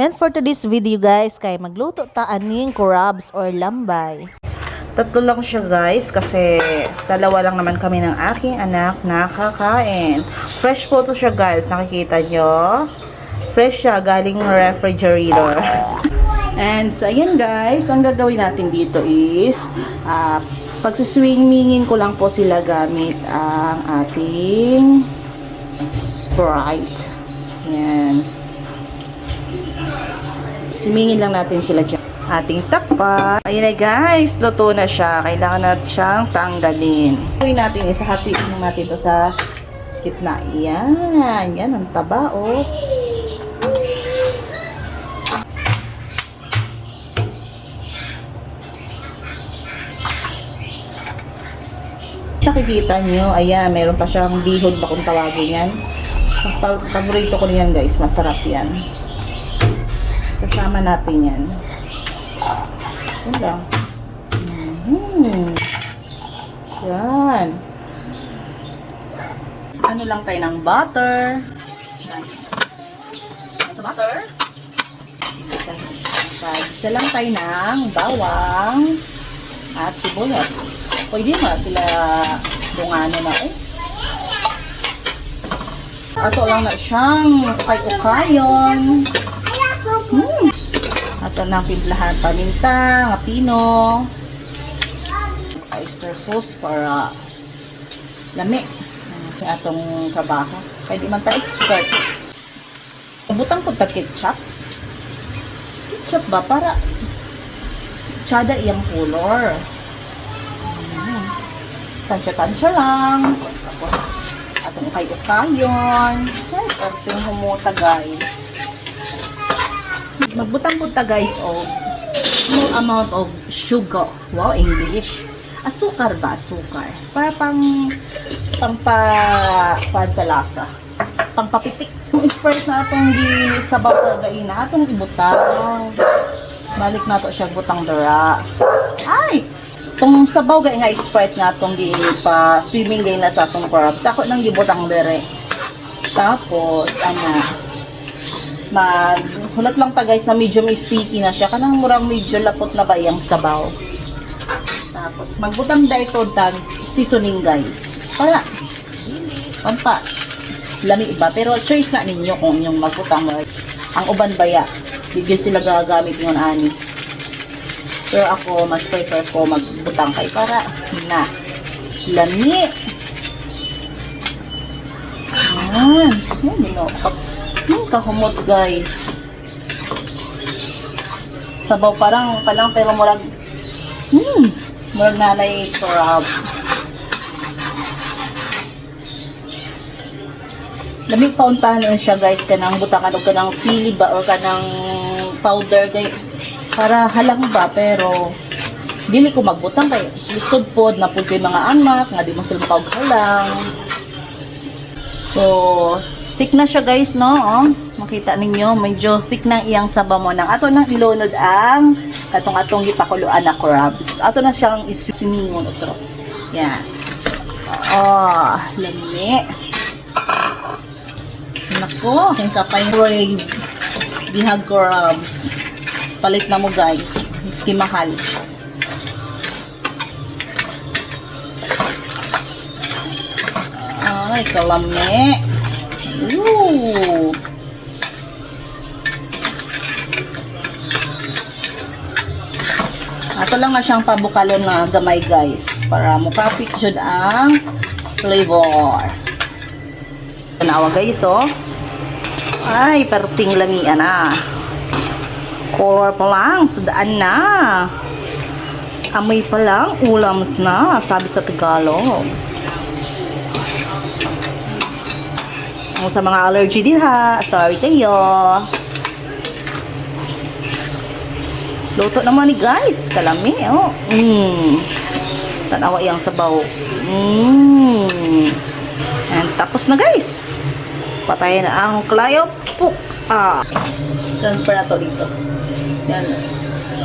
Yan for today's video guys, kay magluto ta aning crabs or lambay. Tatlo lang siya guys kasi dalawa lang naman kami ng aking anak na kakain. Fresh po to siya guys, nakikita nyo. Fresh siya, galing refrigerator. And so, ayan guys, ang gagawin natin dito is uh, pagsiswimmingin ko lang po sila gamit ang ating Sprite. Yan. Sumingin lang natin sila dyan. Ating takpa. Ayan na guys, luto na siya. Kailangan natin siyang tanggalin. Gawin natin, isahatiin natin ito sa gitna. Yan. Yan, ang taba oh. Nakikita nyo, ayan, meron pa siyang dihod ba kung tawagin yan. Pa- paborito ko niyan guys, masarap yan. Sasama natin yan. Yan lang. Mhm. Yan. Ano lang tayo ng butter. Nice. Sa butter. Isa, lang tayo ng bawang at sibuyas. Pwede nga sila bungano na eh. Ato lang na siyang ukay-ukayon. Hmm. Ato na pimplahan paminta, nga pino. Oyster sauce para lami. Atong trabaho. Di man ta expert. Butang ko ta ketchup. Ketchup ba? Para tsada iyang color. Mm. Tansya-tansya lang. Tapos, atong ukay-ukayon. Ay, ating humuta guys. Magbutang-buta guys o small amount of sugar. Wow, English. Asukar ba? Asukar. Para pang pang pa pan sa lasa. Pang papitik. Yung Sprite na atong di sabaw o gaina, atong ibutang. Balik na to siya butang dara. Ay! Itong sabaw gay nga Sprite nga atong di pa swimming gay na sa atong crabs. Ako nang gibutang dere. Tapos, ano, mag hulat lang ta guys na medyo may sticky na siya. Kanang murang medyo lapot na ba yung sabaw? Tapos magbutang da ito tag seasoning guys. Para pampa. Lami iba. Pero choice na ninyo kung yung magbutang mo ang uban baya bigyan sila gagamit yun ani. Pero ako mas prefer ko magbutang kay para na lami. Ayan. Ayan, nino. Hmm, kahumot guys. Sabaw parang palang pero murag hmm, murag nanay crab. Lamig pauntahan siya guys kanang butangan og kanang sili ba or kanang powder kay para halang ba pero dili ko magbutang kay lisod pod na pud kay mga anak nga di mo sila halang. So, thick na siya guys, no? Oh, makita ninyo, medyo thick na iyang saba mo nang ato nang ilunod ang katong-atong gipakuluan na crabs. Ato na siyang iswimingon ito. Yan. Oh, lami. Nako, kinsa pa yung. Bihag crabs. Palit na mo guys. Miski mahal. Ay, kalami. Ooh. Ato lang na siyang pabukalon na gamay guys para mukapit jud ang flavor. Tanawa guys oh. Ay, perting lamian na. Color pa lang, sudaan na. Amoy pa lang, ulams na, sabi sa Tagalog. Ang sa mga allergy din ha. Sorry kayo. Luto naman ni guys. Kalami, oh. Mm. Tanawa yung sabaw. Mm. And tapos na guys. Patayin na ang klayo. Puk. Ah. Transfer na to dito. Yan.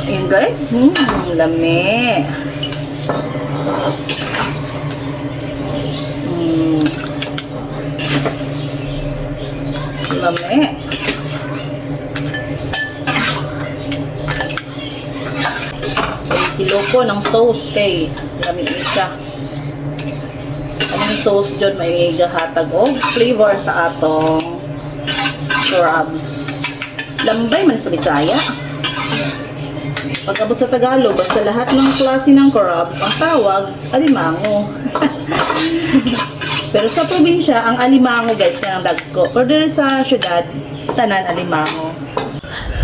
Ayan guys. Mm, lami. Mm. Lami. Ayoko ng sauce kay lami siya. Anong sauce dyan may gahatag o flavor sa atong crabs. Lambay man sa Bisaya. Pagkabot sa Tagalog, basta lahat ng klase ng crabs, ang tawag, alimango. Pero sa probinsya, ang alimango guys, kanang dagko. Pero dito sa syudad, tanan alimango.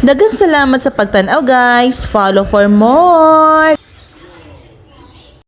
Dagang salamat sa pagtanaw guys. Follow for more.